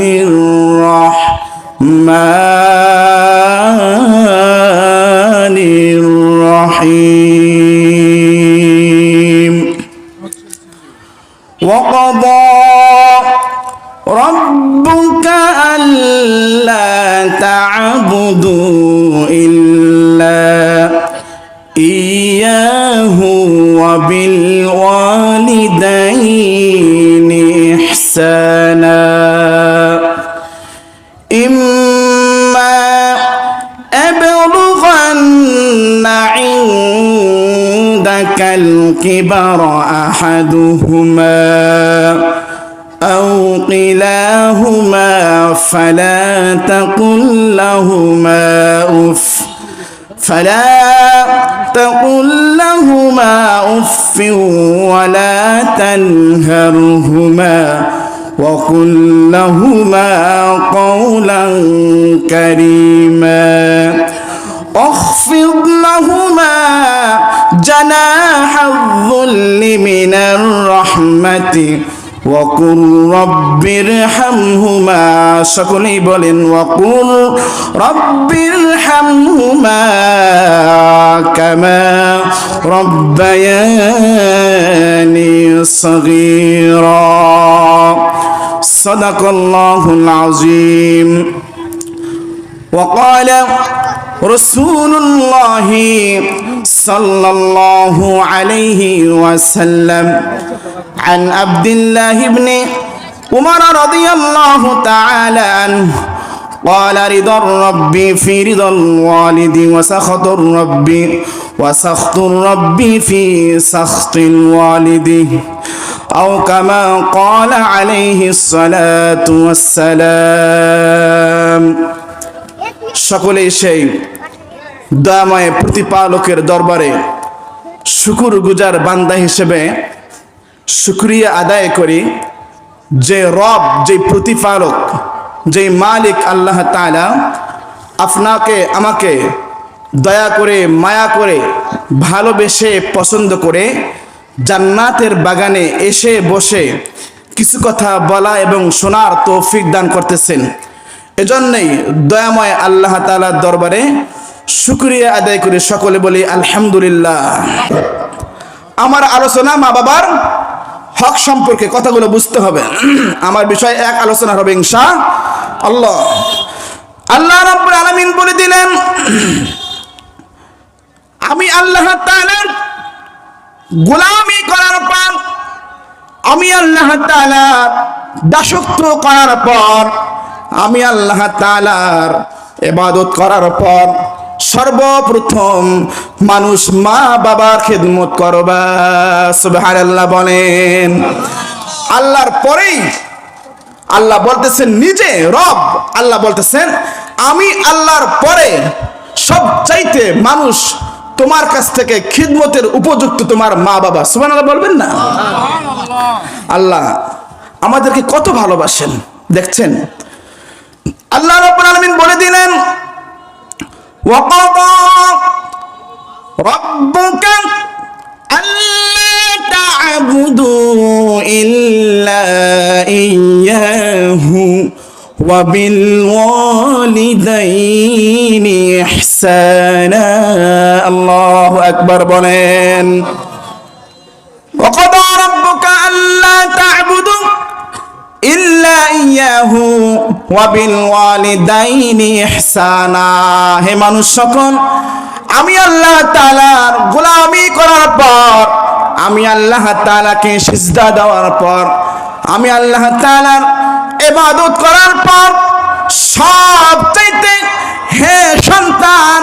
বিসমিল্লাহির الكبر أحدهما أو كلاهما فلا تقل لهما أف فلا تقل لهما أف ولا تنهرهما وقل لهما قولا كريما اخفض لهما جناح الذل من الرحمة وقل رب ارحمهما সকলেই বলেন وقل رب ارحمهما كما ربياني صغيرا صدق الله العظيم وقال رسول الله صلى الله عليه وسلم عن عبد الله بن عمر رضي الله تعالى عنه قال رضا الرب في رضا الوالد وسخط الرب وسخط الرب في سخط الوالد أو كما قال عليه الصلاة والسلام সকলেই সেই দয়াময় প্রতিপালকের দরবারে শুকুর গুজার বান্দা হিসেবে শুক্রিয়া আদায় করি। যে রব, যে প্রতিপালক, যে মালিক আল্লাহ তাআলা আপনাকে, আমাকে দয়া করে, মায়া করে, ভালোবেসে, পছন্দ করে জান্নাতের বাগানে এসে বসে কিছু কথা বলা এবং শোনার তৌফিক দান করতেছেন। এজন্যই দয়াময় আল্লাহ তাআলার দরবারে শুক্রিয়া আদায় করে সকলে বলি আলহামদুলিল্লাহ। আমার আলোচনা মা বাবার হক সম্পর্কে কথাগুলো বুঝতে হবে। আমার বিষয় এক আলোচনা হবে ইনশা আল্লাহ। আল্লাহ রাব্বুল আলামিন বলে দিলেন, আমি আল্লাহ তাআলার গোলামি করার পর, আমি আল্লাহ তাআলার দাসত্ব করার পর, আমি আল্লাহ তাআলার ইবাদত করার পর সর্বপ্রথম মানুষ মা বাবার খেদমত করবা। সুবহানাল্লাহ বলেন। আল্লাহর পরেই আল্লাহ বলতেছেন, নিজে রব। আল্লাহ বলতেছেন, আমি আল্লাহর পরে সব চাইতে মানুষ তোমার কাছ থেকে খিদমতের উপযুক্ত তোমার মা বাবা। সুমান আল্লাহ বলবেন না? আল্লাহ আমাদেরকে কত ভালোবাসেন। দেখছেন? আল্লাহ রব্বুল আলামিন বলে দিলেন وقضى ربك ألا تعبدوا إلا إياه وبالوالدين إحسانا. الله أكبر بولين. وقضى ربك ألا تعبدوا ইল্লা ইয়াহু ওয়াবিল ওয়ালিদাইনি হে মানুষ সকল, আমি আল্লাহ তাআলার গোলামি করার পর, আমি আল্লাহ তাআলাকে সিজদা দেওয়ার পর, আমি আল্লাহ তাআলার ইবাদত করার পর সব চাইতে হে সন্তান,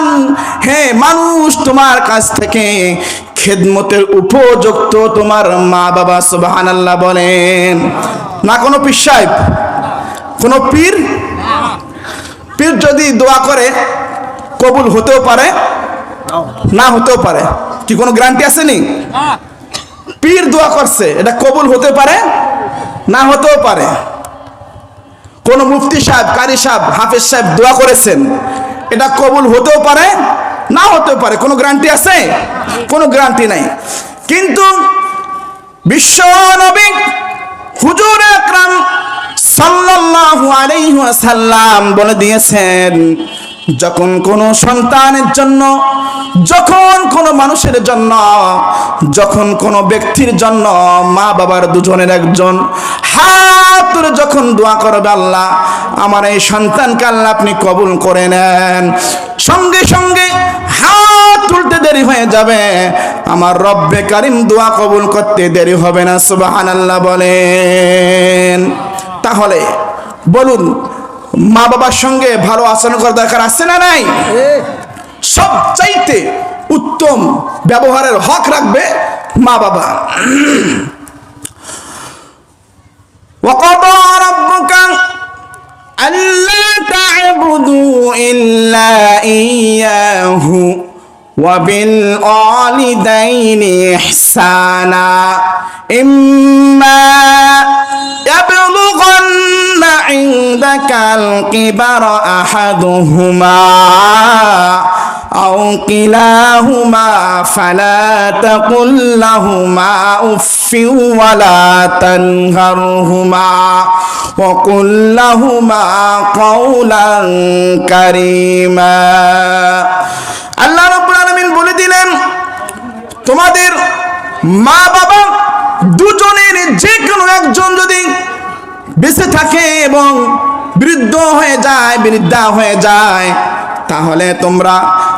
হে মানুষ তোমার কাছ থেকে খেদমতের উপযুক্ত তোমার মা বাবা, সুবহানাল্লাহ বলেন। না, কোনো পীর সাহেব? কোনো পীর? পীর যদি দোয়া করে, কবুল হতেও পারে, না হতেও পারে, কি কোনো গ্যারান্টি আছে নি? পীর দোয়া করছে, এটা কবুল হতে পারে, না হতেও পারে। কোন মুফতি সাহেব, কারি সাহেব, হাফেজ সাহেব দোয়া করেছেন, এটা কবুল হতেও পারে না হতেও পারে, কোনো গ্যারান্টি আছে? কোনো গ্যারান্টি নাই। কিন্তু বিশ্ব নবী হুজুর আকরাম সাল্লাল্লাহু আলাইহি ওয়াসাল্লাম বলে দিয়েছেন, যখন কোনো সন্তানের জন্য, যখন কোনো মানুষের জন্য, যখন কোনো ব্যক্তির জন্য মা বাবার দুজনের একজন হাত তুলে যখন দোয়া করবে আল্লাহ, আমার এই সন্তানকে আল্লাহ আপনি কবুল করে নেন। সঙ্গে সঙ্গে হাত দেরি হয়ে যাবে আমার রব্বে কারিম দোয়া কবুল করতে দেরি হবে না সুবহানাল্লাহ বলেন তাহলে বলুন মা বাবার সঙ্গে ভালো আচরণ করার দরকার আছে না নাই সব চাইতে উত্তম ব্যবহারের হক রাখবে মা বাবা وقضى ربك ألا تعبدوا إلا إياه وبالوالدين إحسانا. إما يبلغن عندك الكبر أحدهما. أو كلاهما فلا تقل لهما أف ولا تنهرهما وقل لهما قولا كريما আল্লাহ রাব্বুল আলামিন বলে দিলেন তোমাদের মা বাবা দুজনের যে কোনো একজন যদি বেঁচে থাকে এবং বৃদ্ধ হয়ে যায় বৃদ্ধা হয়ে যায় তাহলে তোমরা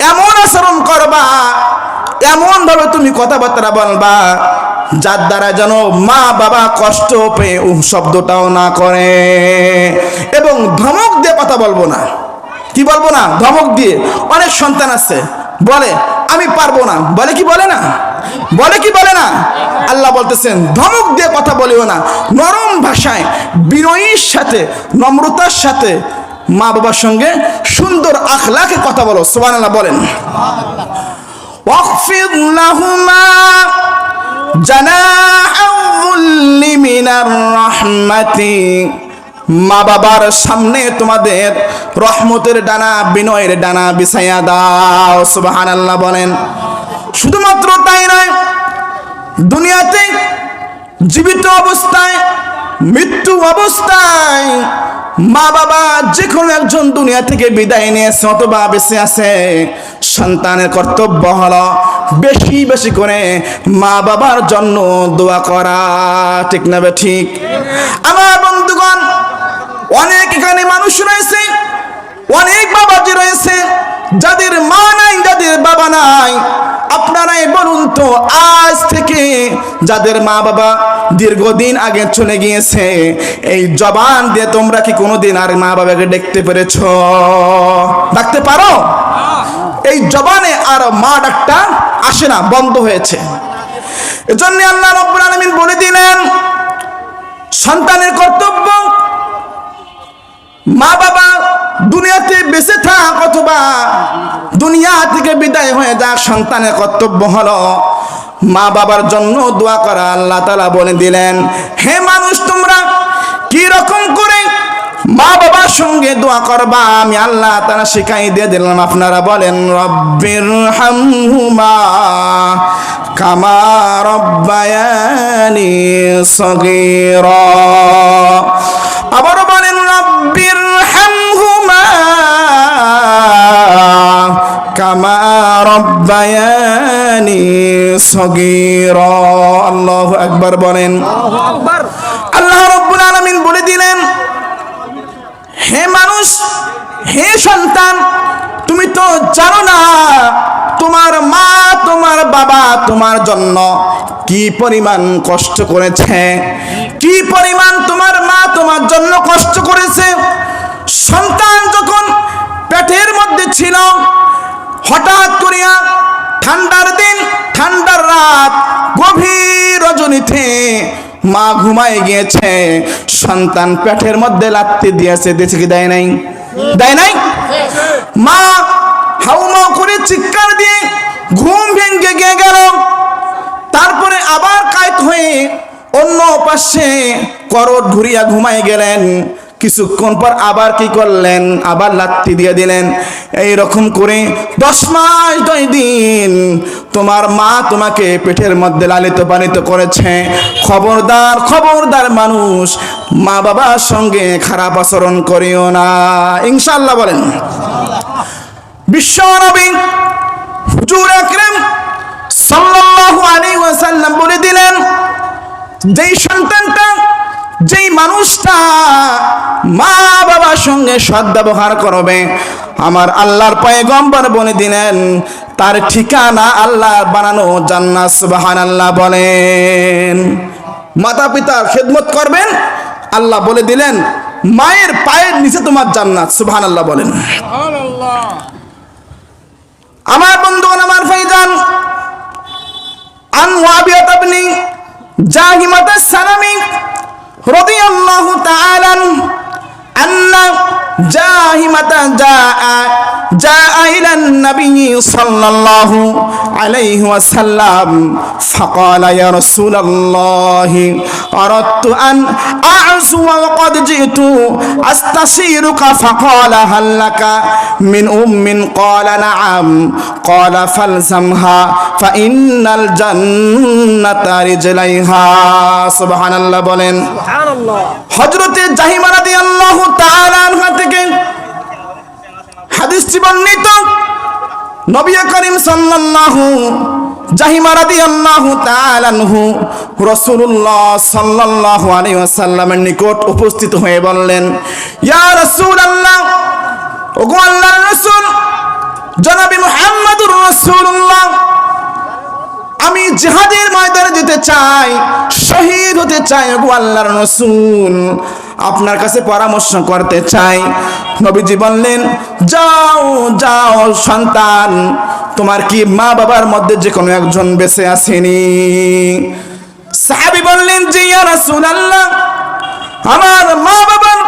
এমন আচরণ করবা এমন ভাবে তুমি কথাবার্তা বলবা, যার দ্বারা যেন মা বাবা কষ্ট পেয়ে উহ শব্দটাও না করে। এবং ধমক দিয়ে কথা বলব না। কি বলব না? ধমক দিয়ে। অনেক সন্তান আছে, বলে, আমি পারব না। বলে কি বলে না? বলে কি বলে না? আল্লাহ বলতেছেন, ধমক দিয়ে কথা বলিও না। নরম ভাষায়, বিনয়ীর সাথে, নম্রতার সাথে মা বাবার সঙ্গে সুন্দর আখলাকে কথা বলো সোবান আল্লাহ বলেন واخفض لهما جناح الذل من الرحمة মা বাবার সামনে তোমাদের রহমতের ডানা বিনয়ের ডানা বিছাইয়া দাও সুবাহান আল্লাহ বলেন শুধুমাত্র তাই নয় দুনিয়াতে জীবিত অবস্থায় মৃত্যু অবস্থায় মা বাবা যে কোনো একজন দুনিয়া থেকে বিদায় নিয়েছে অথবা বেঁচে আছে, সন্তানের কর্তব্য হলো বেশি বেশি করে মা বাবার জন্য দোয়া করা, ঠিক না ঠিক? আমার বন্ধুগণ, অনেক এখানে মানুষ রয়েছে, অনেক বাবাজি রয়েছে, যাদের মা নাই, যাদের বাবা নাই আপনারাই বলুন তো আজ থেকে যাদের মা বাবা দীর্ঘদিন আগে চলে গিয়েছে, এই জবান দিয়ে তোমরা কি কোনোদিন আর মা বাবাকে দেখতে পেরেছ? ডাকতে পারো? এই জবানে আর মা ডাকটা আসে না, বন্ধ হয়েছে। এজন্য আল্লাহ রব্বুল আলামিন বলে দিলেন, সন্তানের কর্তব্য মা বাবা দুনিয়াতে বেঁচে থাক অথবা দুনিয়া থেকে বিদায় হয়ে যাক, সন্তানের কর্তব্য হলো মা বাবার জন্য দোয়া করা। আল্লাহ তালা বলে দিলেন, হে মানুষ, তোমরা কি রকম করে মা বাবার সঙ্গে দোয়া করবা? আমি আল্লাহ তারা শিখাই দিয়ে দিলাম, আপনারা বলেন, রব্বির হামহুমা কামা রব্বায়ানি সগীরা। রব্বায়ানি সগীরা। আল্লাহু আকবার বলেন। আল্লাহ রব্বুল আলামিন বলে দিলেন হে মানুষ হে সন্তান তুমি তো জানো না তোমার মা তোমার বাবা তোমার জন্য কি পরিমাণ কষ্ট করেছে কি পরিমাণ তোমার মা তোমার জন্য কষ্ট করেছে। সন্তান যখন পেটের মধ্যে ছিল হঠাৎ করিয়া ঠান্ডার দিন, ঠান্ডার রাত, গভীর রজনীতে মা ঘুমায় গিয়েছে, সন্তান পেটের মধ্যে লাত্তি দিয়েছে দিয়েছে কি দেয় নাই? দেয় নাই? মা হাউমাউ করে চিৎকার দিয়ে ঘুম ভেঙে গিয়ে গেল। তারপরে আবার কায়ত হয়ে অন্য পাশে করট ঘুরিয়া ঘুমায় গেলেন। কিছুক্ষণ পর আবার কি করলেন? আবার লাত্তি দিয়ে দিলেন। এই রকম করে দশ মাস দুই দিন তোমার মা তোমাকে পেটের মধ্যে লালিত পালিত করেছে। খবরদার খবরদার মানুষ, মা বাবার সঙ্গে খারাপ আচরণ করিও না। ইনশাল্লাহ বলেন। বিশ্ব হুজুর আকরাম সাল্লাল্লাহু আলাইহি ওয়াসাল্লাম বলে দিলেন, যেই সন্তানটা যেই মানুষটা মা বাবার সঙ্গে সদ্ব্যবহার করবে আমার আল্লাহর পায়ে পয়গম্বর বলে দিলেন তার ঠিকানা আল্লাহ বানানো জান্নাত সুবহানাল্লাহ বলেন। মাতা পিতার খেদমত করবেন আল্লাহ বলে দিলেন মায়ের পায়ের নিচে তোমার জান্নাত সুবহানাল্লাহ বলেন। আমার বন্ধুগণ আমার ফাইজান আন ওয়াবিয়াত ইবনি জাহিমাত সালামি রাদিয়াল্লাহু তাআলা أن جاهمة جاء جاء إلى النبي صلى الله عليه وسلم فقال يا رسول الله أردت أن أعزو وقد جئت أستشيرك فقال هل لك من أم قال نعم قال فالزمها فإن الجنة رجليها سبحان الله বলেন হজরতে জাহিমা রাদিয়াল্লাহু তাআলা আনহা থেকে হাদিসটি বর্ণিত নবী করিম সাল্লাল্লাহু জাহিমা রাদিয়াল্লাহু তাআলা আনহু রাসূলুল্লাহ সাল্লাল্লাহু আলাইহি ওয়াসাল্লামের নিকট উপস্থিত হয়ে বললেন, ইয়া রাসূলুল্লাহ, ওগো আল্লাহর রাসূল, জনাবি মুহাম্মদুর রাসূলুল্লাহ আমি জিহাদের ময়দানে যেতে চাই, শহীদ হতে চাই ওগো আল্লাহর রসুল। আপনার কাছে পরামর্শ করতে চাই। নবীজি বললেন, যাও যাও সন্তান, তোমার কি মা বাবার মধ্যে যে কোনো একজন বেঁচে আসেনি? সাহাবি বললেন যে ইয়া রাসূলুল্লাহ, আমার মা বাবার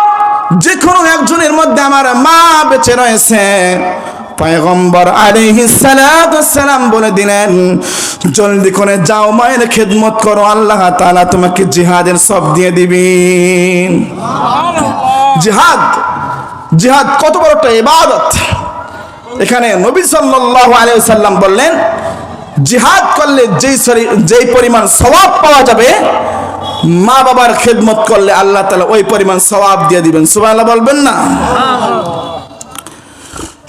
যে কোনো একজনের মধ্যে আমার মা বেঁচে রয়েছে। পয়গম্বর আলাইহিস সালাম বলে দিলেন জলদি করে যাও মায়ের খেদমত করো আল্লাহ তাআলা তোমাকে জিহাদের সব দিয়ে দিবেন। জিহাদ জিহাদ কত বড় একটা ইবাদত। এখানে নবী সাল্লাল্লাহু আলাইহি সাল্লাম বললেন জিহাদ করলে যেই যেই পরিমাণ সওয়াব পাওয়া যাবে মা বাবার খেদমত করলে আল্লাহ তাআলা ওই পরিমাণ সওয়াব দিয়ে দিবেন। সুবহানাল্লাহ বলবেন না?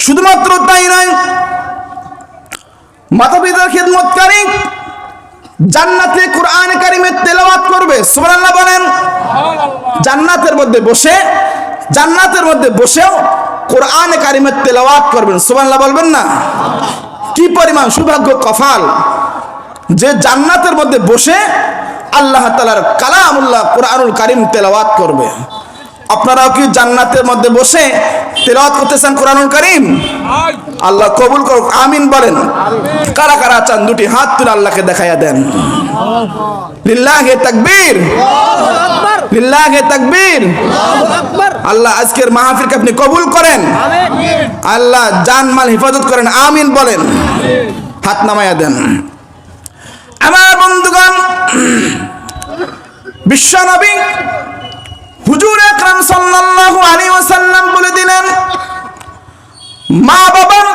শুধুমাত্র তাই নয় মাতা পিতার খেদমতকারী জান্নাতে কোরআন কারিমের তেলাওয়াত করবে সুবহানাল্লাহ বলেন। জান্নাতের মধ্যে বসে জান্নাতের মধ্যে বসেও কোরআন কারিমের তেলাওয়াত করবেন সুবহানাল্লাহ বলবেন না? কি পরিমাণ সৌভাগ্য কফাল। যে জান্নাতের মধ্যে বসে আল্লাহ তালার কালামুল্লাহ কোরআনুল কারিম তেলাওয়াত করবে। আপনারাও কি জান্নাতের মধ্যে বসে তেলাওয়াত করতেছেন কোরআনুল কারিম? আল্লাহ কবুল করুক, আমিন বলেন। কারা কারা চান দুটি হাত তুলে আল্লাহকে দেখাইয়া দেন। লিল্লাহে তাকবীর। লিল্লাহে তাকবীর। আল্লাহ আজকের মাহফিলকে আপনি কবুল করেন। আল্লাহ জান মাল হেফাজত করেন, আমিন বলেন। হাত নামাইয়া দেন। আমার বন্ধুগণ, বিশ্ব নবী হুজুর আকরাম সাল্লাল্লাহু আলাইহি ওয়াসাল্লাম বলে দিলেন মা বাবার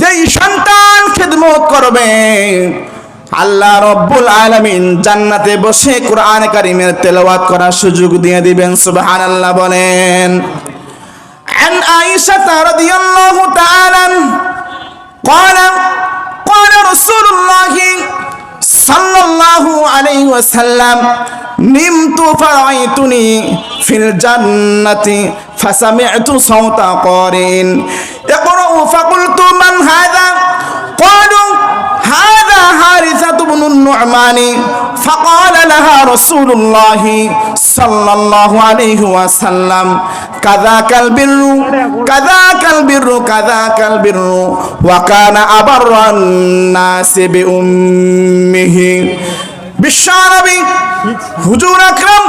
যেই সন্তান খেদমত করবে আল্লাহ রব্বুল আলামিন জান্নাতে বসে কোরআন কারিমের তেলাওয়াত করার সুযোগ দিয়ে দিবেন সুবহানাল্লাহ বলেন عن عائشة رضي الله تعالى قال قال رسول الله صلى الله عليه وسلم نمت فرأيتني في الجنة فسمعت صوت قارئ يقرأ فقلت من هذا قالوا هذا حارثة بن النعمان فقال لها رسول الله صلى الله عليه وسلم كذاك البر كذاك البر كذاك البر وكان أبر الناس بأمه বিশ্বনবী হুজুর আকরাম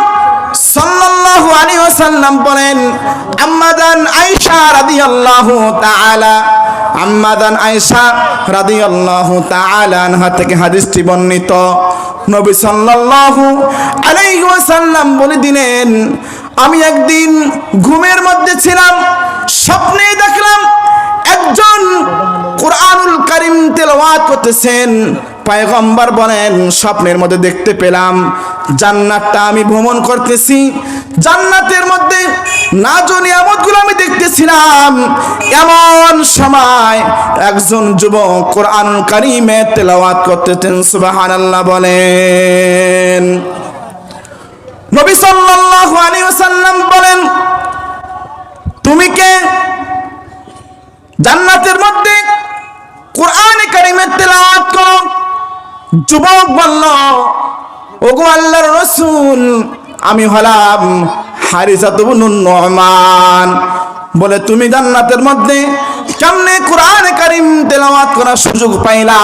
সাল্লাল্লাহু আলাইহি ওয়াসাল্লাম বলেন, আম্মাদান আয়েশা রাদিয়াল্লাহু তাআলা, আম্মাদান আয়েশা রাদিয়াল্লাহু তাআলা আনহা থেকে হাদিসটি বর্ণিত। নবী সাল্লাল্লাহু আলাইহি ওয়াসাল্লাম বলে দিলেন, আমি একদিন ঘুমের মধ্যে ছিলাম, স্বপ্নে দেখলাম একজন কোরআনুল কারিম তেলাওয়াত করতেছেন। পায়গম্বর বলেন, স্বপ্নের মধ্যে দেখতে পেলাম, জান্নাতটা আমি ভ্রমণ করতেছি। জান্নাতের মধ্যে নাজো নিয়ামতগুলো আমি দেখতেছিলাম। এমন সময় একজন যুবক কোরআন কারিমে তেলাওয়াত করতেছেন, সুবহানাল্লাহ বলেন। নবী সাল্লাল্লাহু আলাইহি ওয়াসাল্লাম বলেন, তুমি কে? জান্নাতের মধ্যে কোরআনে কারিমের তেলাওয়াত করো। যুবক বলল, ওগো আল্লাহর রসুল, আমি হলাম হারিসা তুবনুন নহমান বলে, তুমি জান্নাতের মধ্যে কেমনে কোরআন কারিম তেলাওয়াত করার সুযোগ পাইলা?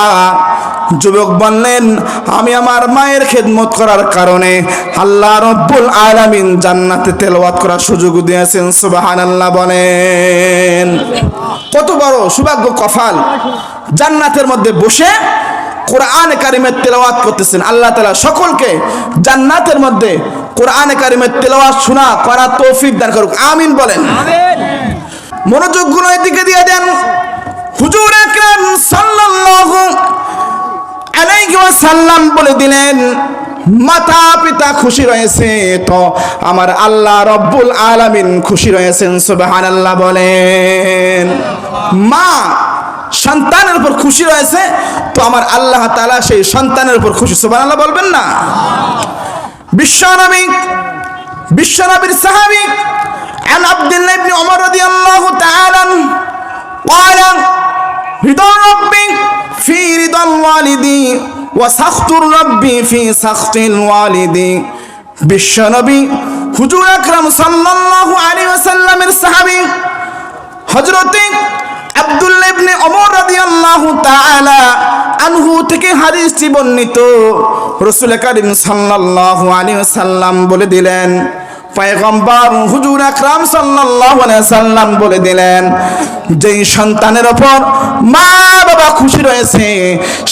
যুবক বললেন, আমি আমার মায়ের খেদমত করার কারণে আল্লাহ রব্বুল আলামিন জান্নাতে তেলাওয়াত করার সুযোগ দিয়েছেন। সুবহানাল্লাহ বলেন। কত বড় সৌভাগ্য কফাল জান্নাতের মধ্যে বসে কোরআন কারিমের তেলাওয়াত করতেছেন। আল্লাহ তালা সকলকে জান্নাতের মধ্যে কোরআন কারিমের তেলাওয়াত শোনা করা তৌফিক দান করুক। আমিন বলেন। মনোযোগগুলো দিকে দিয়ে দেন। হুজুর আকরাম সাল্লাল্লাহু আলাইহি ওয়াসাল্লাম বলে দিলেন মাতা পিতা খুশি রয়েছে তো আমার আল্লাহ রব্বুল আলামিন খুশি রয়েছেন সুবহানাল্লাহ বলেন। মা সন্তানের উপর খুশি রয়েছে তো আমার আল্লাহ তাআলা সেই সন্তানের উপর খুশি সুবহানাল্লাহ বলবেন না বিশ্বনবী বিশ্বনবীর সাহাবী عن عبد الله بن عمر رضي الله تعالى عنه قال رضا ربي في رضا الوالد وسخط ربي في سخط الوالد বিশ্বনবী হুজুর আকরাম সাল্লাল্লাহু আলাইহি ওয়াসাল্লামের সাহাবী হযরতে আব্দুল্লাহ ইবনে ওমর রাদিয়াল্লাহু তাআলা আনহু থেকে হাদিসটি বর্ণিত। রাসূল কারীম সাল্লাল্লাহু আলাইহি ওয়াসাল্লাম বলে দিলেন, পয়গম্বর, হুজুর আকরাম সাল্লাল্লাহু আলাইহি সাল্লাম বলে দিলেন, যেই সন্তানের ওপর মা বাবা খুশি রয়েছে,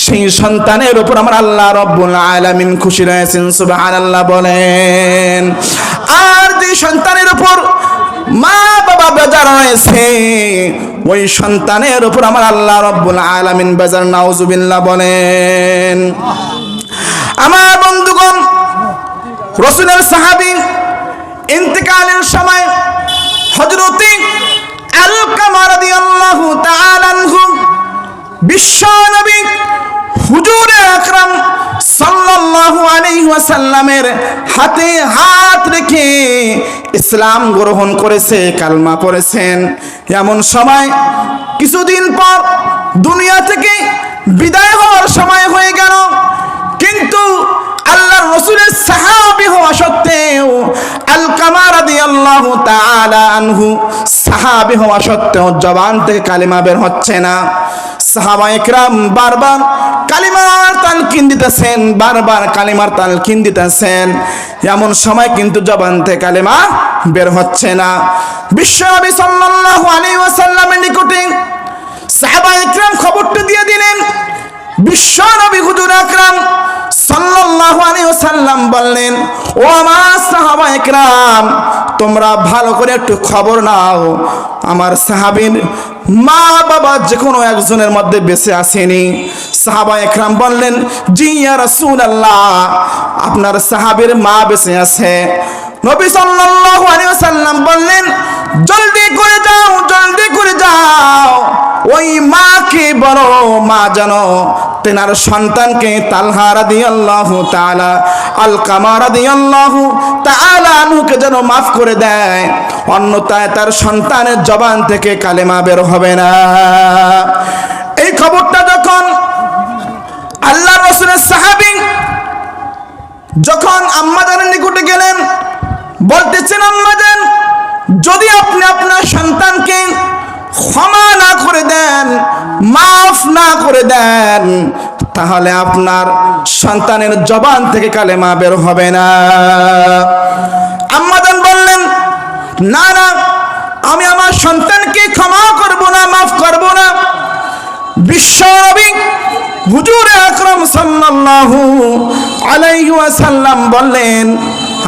সেই সন্তানের ওপর আমার আল্লাহ রব্বুল আলামিন খুশি রয়েছেন, সুবহানাল্লাহ বলেন। আর যে সন্তানের ওপর মা বাবা বেজার রয়েছে, ওই সন্তানের উপর আমার আল্লাহ রব্বুল আলামিন বেজার, নাউজুবিল্লাহ বলেন। আমার বন্ধুগণ, রসুলের সাহাবী ইন্তেকালের সময় হজরতে আল কামার রাদিয়াল্লাহু তাআলা আনহু বিশ্ব নবী হুজুর আকরাম সাল্লাল্লাহু আলাইহি ওয়াসাল্লামের হাতে হাত রেখে ইসলাম গ্রহণ করেছে, কালমা পড়েছেন। এমন সময় কিছুদিন পর দুনিয়া থেকে বিদায় হওয়ার সময় হয়ে গেল। কিন্তু আল্লাহ রসুলের সাহাবি হওয়া সত্ত্বেও আল কামার আনহু সাহাবি হওয়া সত্ত্বেও জবান থেকে কালিমা বের হচ্ছে না। সাহাবা একরাম বারবার কালিমার তালকিন দিতেছেন, বারবার কালিমার তালকিন দিতেছেন। এমন সময় কিন্তু জবান থেকে কালিমা বের হচ্ছে না। বিশ্বনবী সাল্লাল্লাহু আলাইহি ওয়াসাল্লামের নিকটে সাহাবা একরাম খবরটা দিয়ে দিলেন বিশ্ব নবী হুজুর আকরাম সাল্লাল্লাহু আলাইহি ওয়াসাল্লাম বললেন, ও আমার সাহাবা একরাম, তোমরা ভালো করে একটু খবর নাও। আমার সাহাবীর মা বাবা যে কোনো একজনের মধ্যে বেঁচে আসেনি। সাহাবা একরাম বললেন, জি ইয়া রাসূলুল্লাহ, আপনার সাহাবীর মা বেঁচে আছে। নবী সাল্লাল্লাহু আলাইহি ওয়াসাল্লাম বললেন, জলদি করে যাও, জলদি করে যাও। ওই মাকে বড় মা জানো তেনার সন্তানকে তালহা রাদিয়াল্লাহু তাআলা আল কামা রাদিয়াল্লাহু তাআলা আনহুকে যেন মাফ করে দেয়। অন্যথায় তার সন্তানের জবান থেকে কালেমা বের হবে না। এই খবরটা যখন আল্লাহ রসুলের সাহাবী যখন আম্মাজানের নিকটে গেলেন, বলতেছেন আম্মাজান যদি আপনি আপনার সন্তানকে ক্ষমা না করে দেন, মাফ না করে দেন, তাহলে আপনার সন্তানের জবান থেকে কালেমা বের হবে না। আম্মাদান বললেন, না না, আমি আমার সন্তানকে ক্ষমা করব না, মাফ করব না। বিশ্ব নবী হুজুর আকরাম সাল্লাল্লাহু আলাইহি ওয়াসাল্লাম বললেন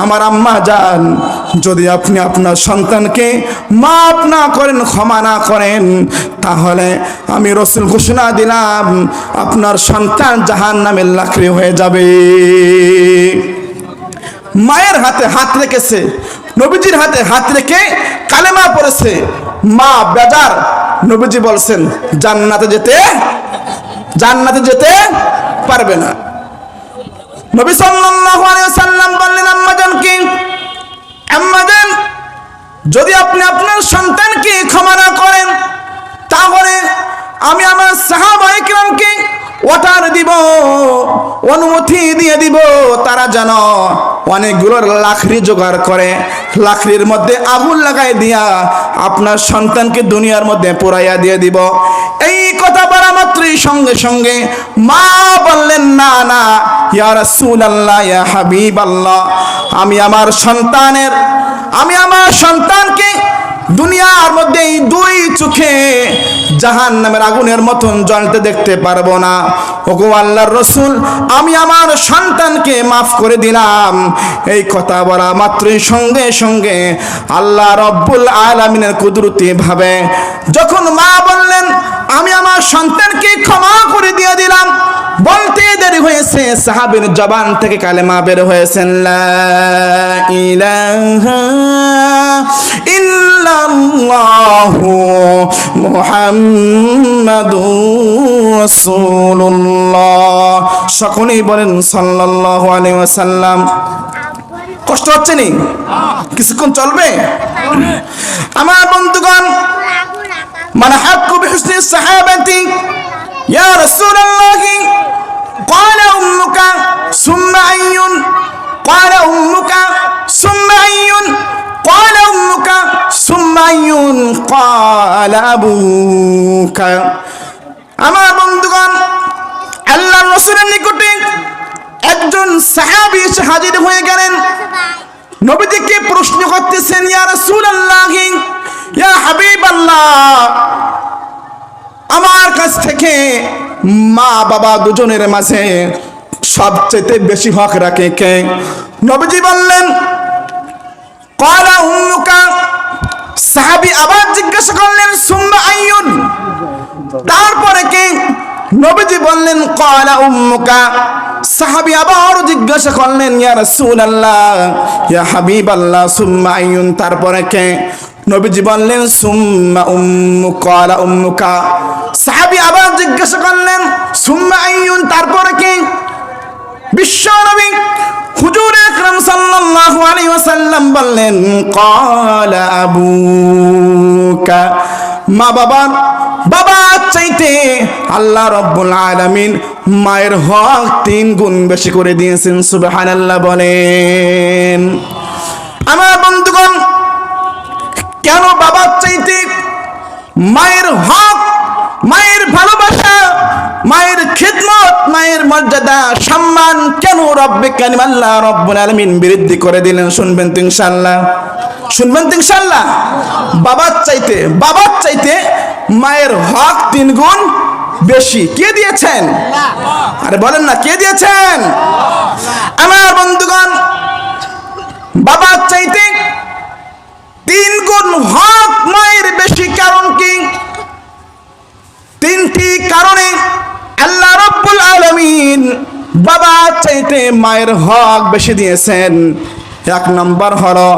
আমার আম্মা যান। যদি আপনি আপনার সন্তানকে মাফ না করেন, ক্ষমা না করেন, তাহলে আমি রসুল ঘোষণা দিলাম, আপনার সন্তান জাহান নামের লাকড়ি হয়ে যাবে। মায়ের হাতে হাত রেখেছে, নবীজির হাতে হাত রেখে কালেমা পড়েছে। মা বেজার, নবীজি বলছেন, জান্নাতে যেতে জান্নাতে যেতে পারবে না। নবী সাল্লাল্লাহু আলাইহি সাল্লাম বললেন, আম্মাজান কি? আম্মাজান, যদি আপনি আপনার সন্তানকে ক্ষমা না করেন, তাহলে আমি আমার সাহাবায়ে কিরামকে ওয়াটার দিব, অনুমতি দিয়ে দিব, তারা যেন অনেকগুলোর লাখড়ি জোগাড় করে লাখড়ির মধ্যে আগুন লাগাই দিয়া আপনার সন্তানকে দুনিয়ার মধ্যে পোড়াইয়া দিয়ে দিব। এই কথা বলা মাত্রই সঙ্গে সঙ্গে মা বললেন, না না, ইয়া রাসূলুল্লাহ, ইয়া হাবিবাল্লাহ, আমি আমার সন্তানের, আমি আমার সন্তানকে দুনিয়ার মধ্যে এই দুই চোখে জাহান নামের আগুনের মতন জ্বলতে দেখতে পারব না। ওগো আল্লাহর রসুল, আমি আমার সন্তানকে মাফ করে দিলাম। এই কথা বলা মাত্রই সঙ্গে সঙ্গে আল্লাহ রব্বুল আলমিনের কুদরতি ভাবে যখন মা বললেন আমি আমার সন্তানকে ক্ষমা করে দিয়ে দিলাম। বলতে দেরি হয়েছে, সাহাবের জবান থেকে কালেমা বের হয়েছেন সকলেই বলেন, সাল্লাল্লাহু আলাইহি কষ্ট হচ্ছে নি? কিছুক্ষণ চলবে? আমার বন্ধুগণ من حق بحسن الصحابة يا رسول الله قال أمك ثم أي قال أمك ثم أي قال أمك ثم أي قال أبوك আমার বন্ধুগণ আল্লাহ রসুলের নিকটে একজন সাহাবি এসে হাজির হয়ে গেলেন নবীজিকে প্রশ্ন করতেছেন ইয়া রাসূলুল্লাহ আমার কাছ থেকে মা বাবা দুজনের মাঝে সবচেয়ে বেশি হক রাখে কে? নবীজি বললেন কলা উম্মুকা। সাহাবী আবার জিজ্ঞাসা করলেন, সুম্মা আইয়ুন? তারপরে কে নবীজি বললেন কলা উম্মুকা। সাহাবী আবার জিজ্ঞাসা করলেন, ইয়া রাসূলুল্লাহ, ইয়া হাবিবাল্লাহ, সুম্মা আইয়ুন? তারপরে কে? নবীজি বললেন, সুম্মা উম্মু কলা উম্মুকা। সাহাবী আবার জিজ্ঞাসা করলেন, সুম্মা আইয়ুন, তারপরে কি? বিশ্ব নবী হুজুর আকরাম সাল্লাল্লাহু আলাইহি ওয়াসাল্লাম বললেন ক্বালা আবুকা। মা বাবা বাবা চাইতে আল্লাহ রব্বুল আলামিন মায়ের হক তিন গুণ বেশি করে দিয়েছেন, সুবহানাল্লাহ বলেন। হক, মায়ের ভালোবাসা, মায়ের খিদমত, মায়ের মর্যাদা, সম্মান কেন রব্বে কানিম আল্লাহ রব্বুল আলামিন বৃদ্ধি করে দিলেন, শুনবেন তো ইনশাআল্লাহ। শুনবেন তো ইনশাআল্লাহ? বাবার চাইতে বাবার চাইতে মায়ের হক তিন গুণ বেশি। কে দিয়েছেন? আরে বলেন না, কে দিয়েছেন? আমার বন্ধুগণ, বাবার চাইতে তিন গুণ হক মায়ের বেশি কারণ কি? তিনটি কারণে আল্লাহ রব্বুল আলামিন বাবা চাইতে মায়ের হক বেশি দিয়েছেন এক নম্বর হলো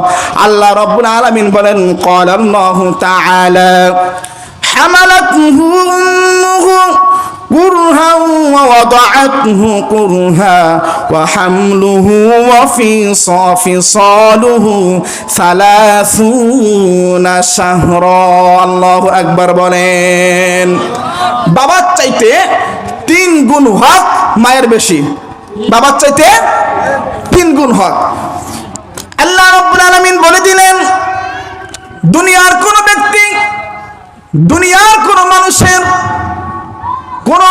আল্লাহ রব্বুল আলামিন বলেন قال الله تعالى حملته أمه كرها ووضعته كرها وحمله وفصاله ثلاثون شهرا الله أكبر বলেন বাবার চাইতে তিন গুণ হক মায়ের বেশি। বাবার চাইতে তিন গুণ হক। আল্লাহ রব্বুল আলামিন বলে দিলেন, দুনিয়ার কোন ব্যক্তি, দুনিয়ার কোন মানুষের কোন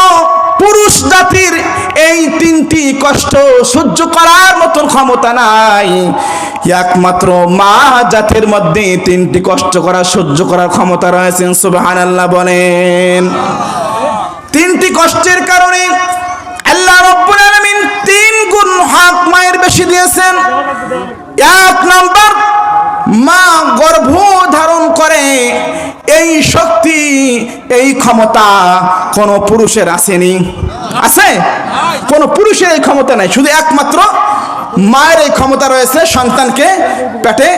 পুরুষ জাতির এই তিনটি কষ্ট সহ্য করার মতন ক্ষমতা নাই। একমাত্র মা জাতির মধ্যে তিনটি কষ্ট করা, সহ্য করার ক্ষমতা রয়েছেন, সুবহানাল্লাহ বলেন। তিনটি কষ্টের কারণে আল্লাহ রব্বুল আলামিন তিন গুণ হক মায়ের বেশি দিয়েছেন। এক নাম্বার এই ক্ষমতা কোন পুরুষের আসেনি। আছে? কোন পুরুষের এই ক্ষমতা নাই। শুধু একমাত্র মায়ের এই ক্ষমতা রয়েছে সন্তানকে পেটে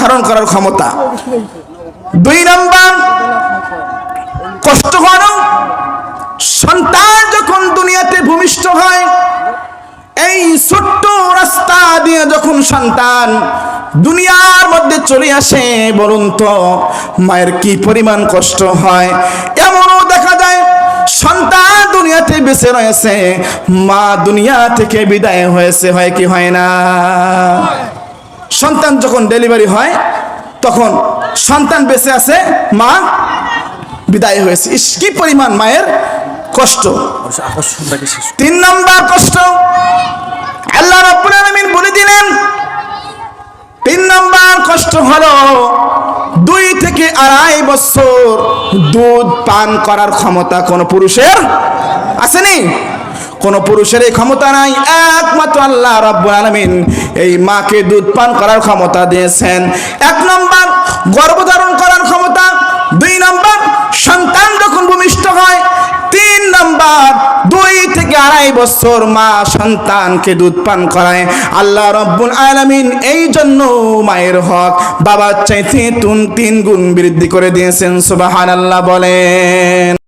ধারণ করার ক্ষমতা। দুই নম্বর, কষ্ট করো। সন্তান যখন দুনিয়াতে ভূমিষ্ঠ হয় এই ছোট্ট রাস্তা দিয়ে যখন সন্তান দুনিয়ার মধ্যে চলে আসে বলুন তো মায়ের কি পরিমাণ কষ্ট হয়? এমনও দেখা যায়, সন্তান দুনিয়াতে বেঁচে রয়েছে, মা দুনিয়া থেকে বিদায় হয়েছে, হয় কি হয় না? সন্তান যখন ডেলিভারি হয়, তখন সন্তান বেঁচে আছে, মা বিদায় হয়েছে। কি পরিমাণ মায়ের কষ্ট। তিন নাম্বার কষ্ট। আল্লাহ রাব্বুল আলামিন বলে দিলেন, তিন নাম্বার কষ্ট হলো দুই থেকে আড়াই বছর দুধ পান করার ক্ষমতা কোন পুরুষের আসেনি। কোন পুরুষের এই ক্ষমতা নাই। একমাত্র আল্লাহ রাব্বুল আলামিন এই মাকে দুধ পান করার ক্ষমতা দিয়েছেন। এক নম্বর গর্ভধারণ করার ক্ষমতা। দুই নম্বর সন্তান যখন ভূমিষ্ঠ হয় নাম্বার দুই থেকে আড়াই বছর মা সন্তানকে দুধ পান করায়। আল্লাহ রব্বুল আলামিন এই জন্য মায়ের হক বাবার চাইতে তুন তিন গুণ বৃদ্ধি করে দিয়েছেন, সুবহানাল্লাহ বলেন।